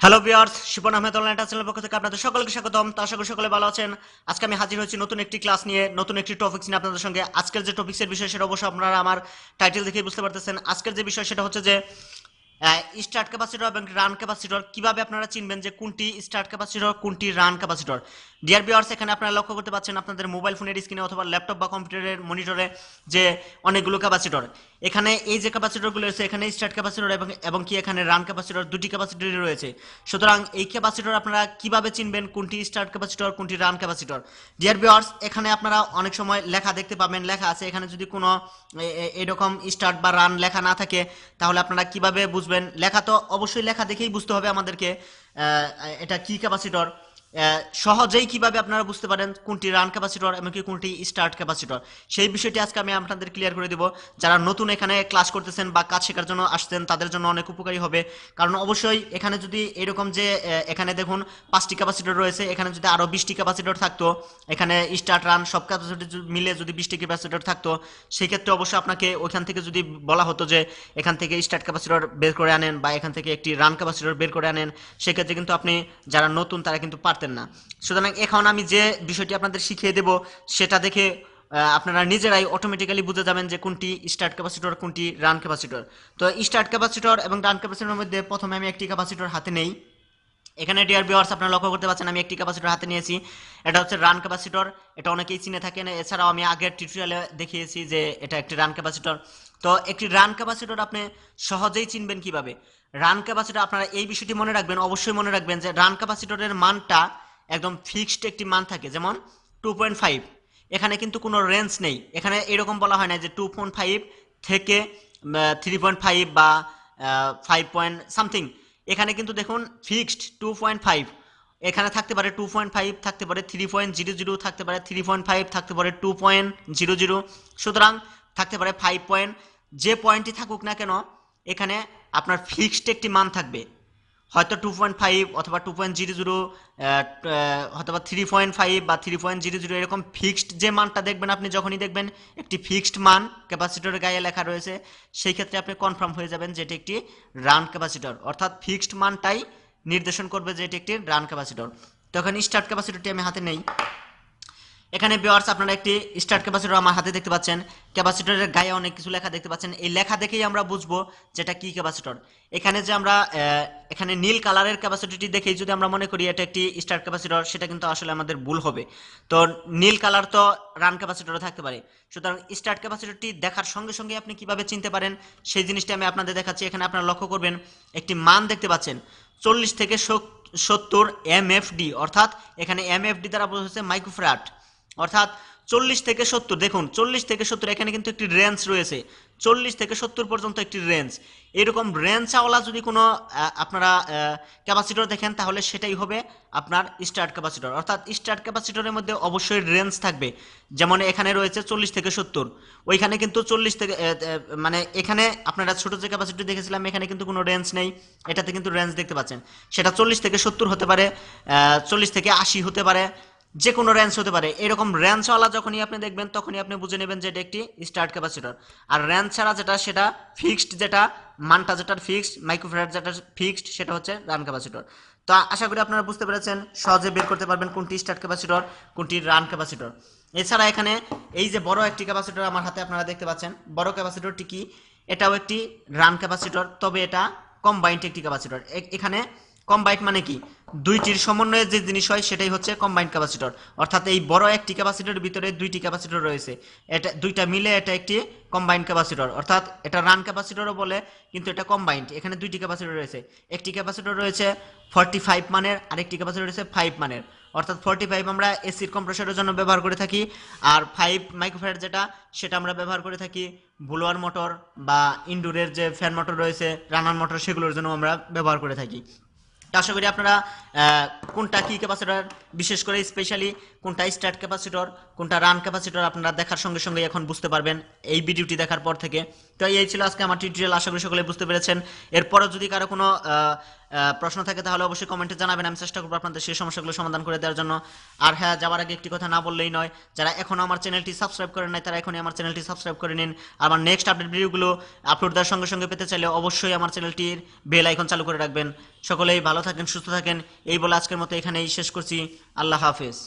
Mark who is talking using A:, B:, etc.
A: Hello viewers Shipon Ahmed online চ্যানেলের পক্ষ থেকে আপনাদের সকলকে স্বাগতম। তো আশা করি সকলে ভালো আছেন। আজকে আমি হাজির হয়েছি নতুন একটি ক্লাস নিয়ে, নতুন একটি টপিক নিয়ে আপনাদের সঙ্গে। আজকের যে টপিক্সের বিষয়, সেটা অবশ্যই আপনারা আমার টাইটেল দেখেই বুঝতে পারতেছেন। আজকের যে বিষয়, সেটা হচ্ছে যে স্টার্ট ক্যাপাসিটর এবং রান ক্যাপাসিটর কীভাবে আপনারা চিনবেন যে কোনটি স্টার্ট ক্যাপাসিটর কোনটি রান ক্যাপাসিটর ডিয়ার বিয়ার্স এখানে আপনারা লক্ষ্য করতে পারছেন আপনাদের মোবাইল ফোনের স্ক্রিনে অথবা ল্যাপটপ বা কম্পিউটারের মনিটরে যে অনেকগুলো ক্যাপাসিটর এখানে এই যে ক্যাপাসিটরগুলো রয়েছে, এখানে স্টার্ট ক্যাপাসিটর এবং এবং কি এখানে রান ক্যাপাসিটর দুটি ক্যাপাসিটরই রয়েছে। সুতরাং এই ক্যাপাসিটর আপনারা কীভাবে চিনবেন কোনটি স্টার্ট ক্যাপাসিটর কোনটি রান ক্যাপাসিটর ডিয়ার বিয়ার্স এখানে আপনারা অনেক সময় লেখা দেখতে পাবেন, লেখা আছে। এখানে যদি কোনো এরকম স্টার্ট বা রান লেখা না থাকে, তাহলে আপনারা কীভাবে বুঝবেন? লেখা তো অবশ্যই লেখা দেখেই বুঝতে হবে আমাদেরকে এটা কি ক্যাপাসিটর সহজেই কীভাবে আপনারা বুঝতে পারেন কোনটি রান ক্যাপাসিটর এমনকি কোনটি স্টার্ট ক্যাপাসিটর সেই বিষয়টি আজকে আমি আপনাদের ক্লিয়ার করে দেব। যারা নতুন এখানে ক্লাস করতেছেন বা কাজ শেখার জন্য আসছেন, তাদের জন্য অনেক উপকারী হবে। কারণ অবশ্যই এখানে যদি এরকম যে এখানে দেখুন পাঁচটি ক্যাপাসিটর রয়েছে, এখানে যদি আরও বিশটি ক্যাপাসিটর থাকতো, এখানে স্টার্ট রান সব ক্যাপাসিটর মিলে যদি বিশটি ক্যাপাসিটর থাকতো সেই ক্ষেত্রে অবশ্যই আপনাকে ওইখান থেকে যদি বলা হতো যে, এখান থেকে স্টার্ট ক্যাপাসিটর বের করে আনেন বা এখান থেকে একটি রান ক্যাপাসিটর বের করে আনেন, সেক্ষেত্রে কিন্তু আপনি যারা নতুন তারা কিন্তু পারতেন না। সুতরাং এখন আমি যে বিষয়টি আপনাদের শিখিয়ে দেব, সেটা দেখে আপনারা নিজেরাই অটোমেটিক্যালি বুঝে যাবেন যে কোনটি স্টার্ট ক্যাপাসিটর কোনটি রান ক্যাপাসিটর তো স্টার্ট ক্যাপাসিটর এবং রান ক্যাপাসিটরের মধ্যে প্রথমে আমি একটি ক্যাপাসিটর হাতে নেই। এখানে ডিয়ার ভিউয়ার্স আপনারা লক্ষ্য করতে পারছেন আমি একটি ক্যাপাসিটর হাতে নিয়েছি। এটা হচ্ছে রান ক্যাপাসিটর এটা অনেকেই চিনে থাকেন। এছাড়াও আমি আগের টিউটোরিয়ালে দেখিয়েছি যে এটা একটি রান ক্যাপাসিটর তো একটি রান ক্যাপাসিটর আপনি সহজেই চিনবেন কীভাবে? রান ক্যাপাসিটর আপনারা এই বিষয়টি মনে রাখবেন, অবশ্যই মনে রাখবেন যে রান ক্যাপাসিটরের মানটা একদম ফিক্সড একটি মান থাকে, যেমন টু পয়েন্ট ফাইভ এখানে কিন্তু কোনো রেঞ্জ নেই। এখানে এরকম বলা হয় না যে টু পয়েন্ট ফাইভ থেকে থ্রি পয়েন্ট ফাইভ বা ফাইভ পয়েন্ট সামথিং এখানে কিন্তু দেখুন ফিক্সড টু পয়েন্ট ফাইভ এখানে থাকতে পারে টু পয়েন্ট ফাইভ থাকতে পারে থ্রি পয়েন্ট জিরো জিরো থাকতে পারে থ্রি পয়েন্ট ফাইভ থাকতে পারে টু পয়েন্ট জিরো জিরো সুতরাং থাকতে পারে ফাইভ পয়েন্ট যে পয়েন্টই থাকুক না কেন এখানে আপনার ফিক্সড একটি মান থাকবে। হয়তো টু পয়েন্ট ফাইভ অথবা টু পয়েন্ট জিরো জিরো অথবা থ্রি পয়েন্ট ফাইভ বা থ্রি পয়েন্ট জিরো জিরো এরকম ফিক্সড যে মানটা দেখবেন আপনি যখনই দেখবেন, একটি ফিক্সড মান ক্যাপাসিটরের গায়ে লেখা রয়েছে, সেই ক্ষেত্রে আপনি কনফার্ম হয়ে যাবেন যে এটি একটি রান ক্যাপাসিটর অর্থাৎ ফিক্সড মানটাই নির্দেশন করবে যে এটি একটি রান ক্যাপাসিটর তখন স্টার্ট ক্যাপাসিটরটি আমি হাতে নেই। এখানে বিয়ার্স আপনারা একটি স্টার্ট ক্যাপাসিটর আমার হাতে দেখতে পাচ্ছেন। ক্যাপাসিটরের গায়ে অনেক কিছু লেখা দেখতে পাচ্ছেন। এই লেখা দেখেই আমরা বুঝব যেটা কি ক্যাপাসিটর এখানে যে আমরা এখানে নীল কালারের ক্যাপাসিটিটি দেখেই যদি আমরা মনে করি এটা একটি স্টার্ট ক্যাপাসিটর সেটা কিন্তু আসলে আমাদের ভুল হবে। তো নীল কালার তো রান ক্যাপাসিটরও থাকতে পারে। সুতরাং স্টার্ট ক্যাপাসিটরটি দেখার সঙ্গে সঙ্গে আপনি কীভাবে চিনতে পারেন, সেই জিনিসটি আমি আপনাদের দেখাচ্ছি। এখানে আপনারা লক্ষ্য করবেন, একটি মান দেখতে পাচ্ছেন। চল্লিশ থেকে সত্তর এম অর্থাৎ এখানে এম দ্বারা বোঝা হচ্ছে মাইক্রোফ্রাট অর্থাৎ চল্লিশ থেকে সত্তর, দেখুন, চল্লিশ থেকে সত্তর, এখানে কিন্তু একটি রেঞ্জ রয়েছে। চল্লিশ থেকে সত্তর পর্যন্ত একটি রেঞ্জ এরকম রেঞ্জওয়ালা যদি কোনো আপনারা ক্যাপাসিটর দেখেন, তাহলে সেটাই হবে আপনার স্টার্ট ক্যাপাসিটর অর্থাৎ স্টার্ট ক্যাপাসিটরের মধ্যে অবশ্যই রেঞ্জ থাকবে। যেমন এখানে রয়েছে চল্লিশ থেকে সত্তর। ওইখানে কিন্তু চল্লিশ থেকে মানে এখানে আপনারা ছোটো যে ক্যাপাসিটি দেখেছিলাম, এখানে কিন্তু কোনো রেঞ্জ নেই। এটাতে কিন্তু রেঞ্জ দেখতে পাচ্ছেন। সেটা চল্লিশ থেকে সত্তর হতে পারে চল্লিশ থেকে আশি হতে পারে। যে কোনো রেঞ্জ হতে পারে। এরকম রেঞ্জওয়ালা যখনই আপনি দেখবেন, তখনই আপনি বুঝে নেবেন যে এটা একটি স্টার্ট ক্যাপাসিটর আর রেঞ্জ ছাড়া যেটা, সেটা ফিক্সড যেটা, মানটা যেটা ফিক্সড মাইক্রোফ্যারাড যেটা ফিক্সড সেটা হচ্ছে রান ক্যাপাসিটর তো আশা করি আপনারা বুঝতে পেরেছেন, সহজে বের করতে পারবেন কোনটি স্টার্ট ক্যাপাসিটর কোনটি রান ক্যাপাসিটর এছাড়া এখানে এই যে বড় একটি ক্যাপাসিটর আমার হাতে আপনারা দেখতে পাচ্ছেন, বড় ক্যাপাসিটরটি কি? এটাও একটি রান ক্যাপাসিটর তবে এটা কম্বাইন্ড একটি ক্যাপাসিটর এখানে কম্বাইন্ড মানে কি? দুইটির সমন্বয়ে যে জিনিস হয় সেটাই হচ্ছে কম্বাইন্ড ক্যাপাসিটর অর্থাৎ এই বড় একটি ক্যাপাসিটরের ভিতরে দুইটি ক্যাপাসিটর রয়েছে। এটা, দুইটা মিলে এটা একটি কম্বাইন্ড ক্যাপাসিটর অর্থাৎ এটা রান ক্যাপাসিটরও বলে, কিন্তু এটা কম্বাইন্ড এখানে দুইটি ক্যাপাসিটর রয়েছে। একটি ক্যাপাসিটর রয়েছে ফর্টি ফাইভ মানের, আরেকটি ক্যাপাসিটর রয়েছে ফাইভ মানের। অর্থাৎ ফর্টি ফাইভ আমরা এসির কম্প্রেসরের জন্য ব্যবহার করে থাকি। আর ফাইভ মাইক্রোফ্যাট যেটা, সেটা আমরা ব্যবহার করে থাকি ব্লোয়ার মোটর বা ইনডোরের যে ফ্যান মোটর রয়েছে রানার মোটর সেগুলোর জন্য আমরা ব্যবহার করে থাকি। আশা করি আপনারা কোনটা কি ক্যাপাসিটার বিশেষ করে স্পেশালি কোনটা স্টার্ট ক্যাপাসিটর কোনটা রান ক্যাপাসিটর আপনারা দেখার সঙ্গে সঙ্গে এখন বুঝতে পারবেন এই ভিডিওটি দেখার পর থেকে। তো এই ছিল আজকে আমার টিউটোরিয়াল আশা করি সকলে বুঝতে পেরেছেন। এরপরও যদি কারও কোনো প্রশ্ন থাকে তাহলে অবশ্যই কমেন্টে জানাবেন, আমি চেষ্টা করব আপনাদের সেই সমস্যাগুলো সমাধান করে দেওয়ার জন্য। আর হ্যাঁ যাওয়ার আগে একটি কথা না বললেই নয়, যারা এখনও আমার চ্যানেলটি সাবস্ক্রাইব করেন নাই, তারা এখনই আমার চ্যানেলটি সাবস্ক্রাইব করে নিন। আমার নেক্সট আপডেট ভিডিওগুলো আপলোড দেওয়ার সঙ্গে সঙ্গে পেতে চাইলে অবশ্যই আমার চ্যানেলটির বেল আইকন চালু করে রাখবেন। সকলেই ভালো থাকেন, সুস্থ থাকেন, এই বলে আজকের মতো এখানেই শেষ করছি। আল্লাহ হাফেজ।